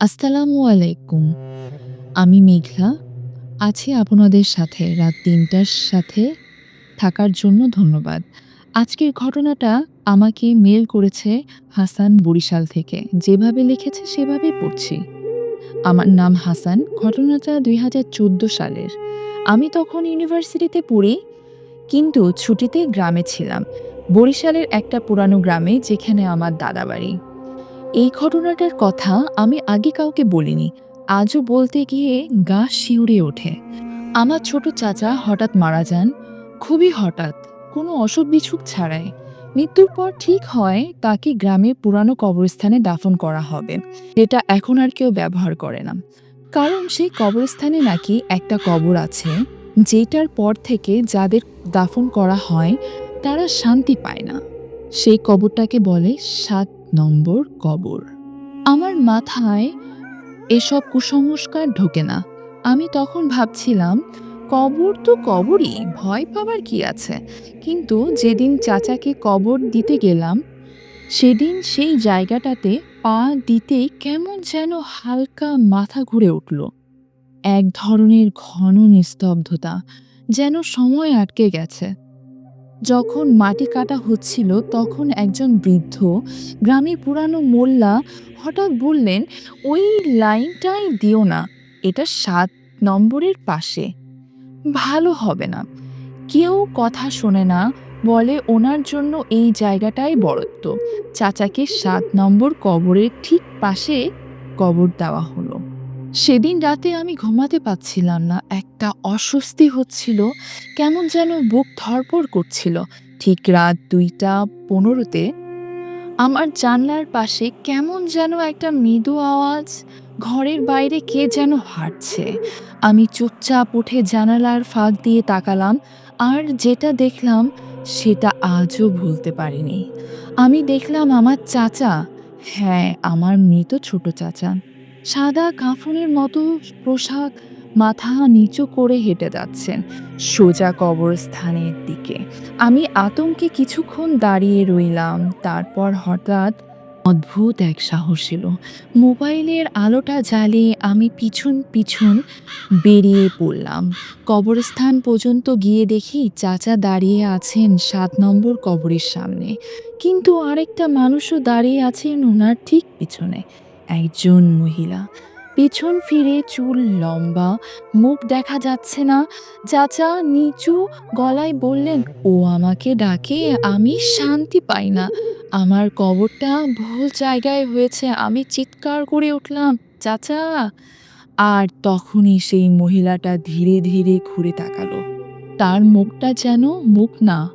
আসসালামু আলাইকুম। আমি মেঘলা। আছি আপনাদের সাথে রাত তিনটার সাথে থাকার জন্য ধন্যবাদ। আজকের ঘটনাটা আমাকে মেল করেছে হাসান বরিশাল থেকে। যেভাবে লিখেছে সেভাবেই পড়ছি। আমার নাম হাসান। ঘটনাটা ২০১৪ সালের। আমি তখন ইউনিভার্সিটিতে পড়ি, কিন্তু ছুটিতে গ্রামে ছিলাম। বরিশালের একটা পুরানো গ্রামে যেখানে আমার দাদা বাড়ি। এই ঘটনাটার কথা আমি আগে কাউকে বলিনি। আজও বলতে গিয়ে গা শিউরে ওঠে। আমার ছোট চাচা হঠাৎ মারা যান। খুবই হঠাৎ, কোনো অসুখ-বিসুখ ছাড়াই। মৃত্যুর পর ঠিক হয় তাকে গ্রামের পুরানো কবরস্থানে দাফন করা হবে, যেটা এখন আর কেউ ব্যবহার করে না। কারণ সেই কবরস্থানে নাকি একটা কবর আছে, যেটার পর থেকে যাদের দাফন করা হয় তারা শান্তি পায় না। সেই কবরটাকে বলে ৭ নম্বর কবর। আমার মাথায় এসব কুসংস্কার ঢোকে না। আমি তখন ভাবছিলাম, কবর তো কবরই, ভয় পাবার কি আছে? কিন্তু যেদিন চাচাকে কবর দিতে গেলাম, সেদিন সেই জায়গাটাতে পা দিতেই কেমন যেন হালকা মাথা ঘুরে উঠল। এক ধরনের ঘন নিস্তব্ধতা, যেন সময় আটকে গেছে। যখন মাটি কাটা হচ্ছিল তখন একজন বৃদ্ধ, গ্রামের পুরানো মোল্লা হঠাৎ বললেন, "ওই লাইনটাই দিও না, এটা সাত নম্বরের পাশে। ভালো হবে না।" কেউ কথা শোনে না, বলে ওনার জন্য এই জায়গাটাই বরাদ্দ। চাচাকে সাত নম্বর কবরের ঠিক পাশে কবর দেওয়া হলো। সেদিন রাতে আমি ঘুমাতে পারছিলাম না। একটা অস্বস্তি হচ্ছিল, কেমন যেন বুক ধড়ফড় করছিল। ঠিক রাত দুইটা পনেরোতে আমার জানলার পাশে কেমন যেন একটা মৃদু আওয়াজ, ঘরের বাইরে কে যেন হাঁটছে। আমি চুপচাপ উঠে জানালার ফাঁক দিয়ে তাকালাম, আর যেটা দেখলাম সেটা আজও ভুলতে পারিনি। আমি দেখলাম আমার চাচা, হ্যাঁ আমার মৃত ছোট চাচা, সাদা কাফনের মতো পোশাক, মাথা নিচু করে হেঁটে যাচ্ছেন সোজা কবরস্থানের দিকে। আমি আতঙ্কে কিছুক্ষণ দাঁড়িয়ে রইলাম। তারপর হঠাৎ অদ্ভুত এক সাহস এলো। মোবাইলের আলোটা জ্বালিয়ে আমি পিছন, পিছন বেরিয়ে পড়লাম। কবরস্থান পর্যন্ত গিয়ে দেখি চাচা দাঁড়িয়ে আছেন সাত নম্বর কবরের সামনে। কিন্তু আরেকটা মানুষও দাঁড়িয়ে আছেন উনার ঠিক পিছনে। একজন মহিলা। পেছন ফিরে চুল লম্বা, মুখ দেখা যাচ্ছে না। চাচা নিচু গলায় বললেন, "ও আমাকে ডাকে, আমি শান্তি পাই না। আমার কবরটা ভুল জায়গায় হয়েছে।" আমি চিৎকার করে উঠলাম, "চাচা!" আর তখনই সেই মহিলাটা ধীরে, ধীরে ঘুরে তাকালো। তার মুখটা যেন মুখ না,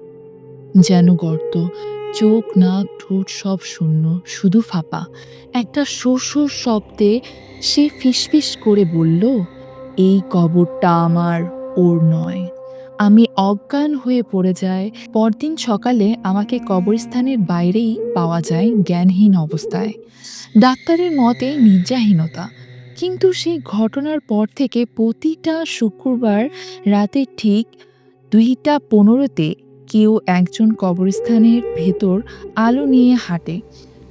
যেন গর্ত। চোখ, নাক, ঠোঁট সব শূন্য, শুধু ফাঁপা। একটা শোঁ-শোঁ শব্দে সে ফিসফিস করে বলল, "এই কবরটা আমার, ওর নয়।" আমি অজ্ঞান হয়ে পড়ে যায় পরদিন সকালে আমাকে কবরস্থানের বাইরেই পাওয়া যায় জ্ঞানহীন অবস্থায়। ডাক্তারের মতে নির্যাহীনতা কিন্তু সেই ঘটনার পর থেকে প্রতিটা শুক্রবার রাতে ঠিক ২টা ১৫ তে কেউ একজন কবরস্থানের ভেতর আলো নিয়ে হাঁটে।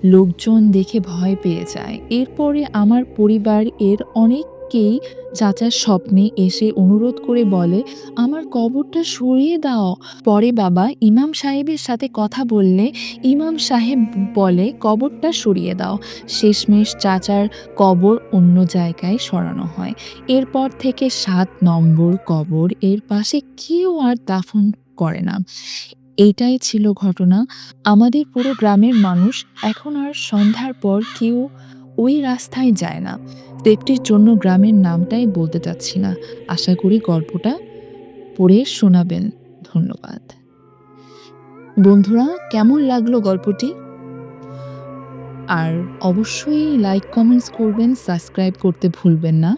লোকজন দেখে ভয় পেয়ে যায়। এরপরে আমার পরিবার এর অনেকেই চাচার স্বপ্নে এসে অনুরোধ করে বলে, "আমার কবরটা সরিয়ে দাও।" পরে বাবা ইমাম সাহেবের সাথে কথা বললে ইমাম সাহেব বলে, "কবরটা সরিয়ে দাও।" শেষমেশ চাচার কবর অন্য জায়গায় সরানো হয়। এরপর থেকে সাত নম্বর কবর এর পাশে কেউ আর দাফন করে না। এইটাই ছিল ঘটনা। আমাদের পুরো গ্রামের মানুষ এখন আর সন্ধ্যার পর কেউ ওই রাস্তায় যায় না। সেফটির জন্য গ্রামের নামটাই বলতে চাচ্ছি না। আশা করি গল্পটা পড়ে শোনাবেন। ধন্যবাদ। বন্ধুরা কেমন লাগল গল্পটি? আর অবশ্যই লাইক, কমেন্টস করবেন, সাবস্ক্রাইব করতে ভুলবেন না।